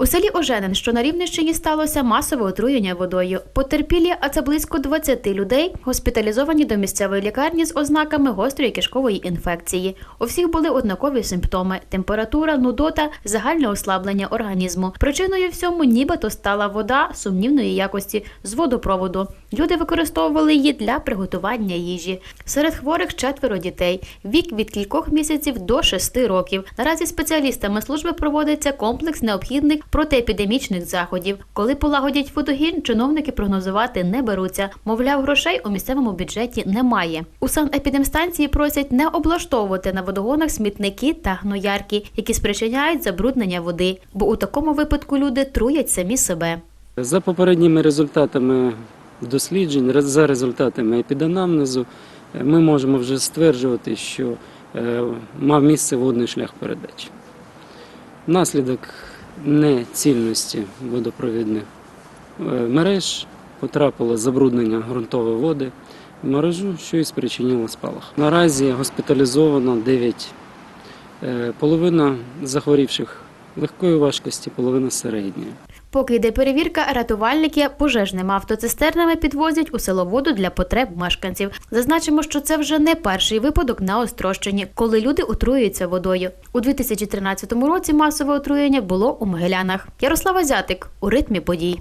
У селі Оженин, що на Рівненщині сталося масове отруєння водою. Потерпілі, а це близько 20 людей, госпіталізовані до місцевої лікарні з ознаками гострої кишкової інфекції. У всіх були однакові симптоми: температура, нудота, загальне ослаблення організму. Причиною всьому нібито стала вода сумнівної якості з водопроводу. Люди використовували її для приготування їжі. Серед хворих четверо дітей, вік від кількох місяців до шести років. Наразі спеціалістами служби проводиться комплекс необхідних протиепідемічних заходів. Коли полагодять водогін, чиновники прогнозувати не беруться. Мовляв, грошей у місцевому бюджеті немає. У санепідемстанції просять не облаштовувати на водогонах смітники та гноярки, які спричиняють забруднення води, бо у такому випадку люди труять самі себе. За попередніми результатами досліджень, за результатами епіданамнезу, е, ми можемо вже стверджувати, що е, мав місце водний шлях передачі. Внаслідок нецільності водопровідних е, мереж потрапило забруднення ґрунтової води в мережу, що і спричинило спалах. Наразі госпіталізовано 9, е, половина захворівших легкої важкості, половина середньої. Поки йде перевірка, рятувальники пожежними автоцистернами підвозять у село воду для потреб мешканців. Зазначимо, що це вже не перший випадок на Острощині, коли люди отруюються водою. У 2013 році масове отруєння було у Могилянах. Ярослава Зятик у ритмі подій.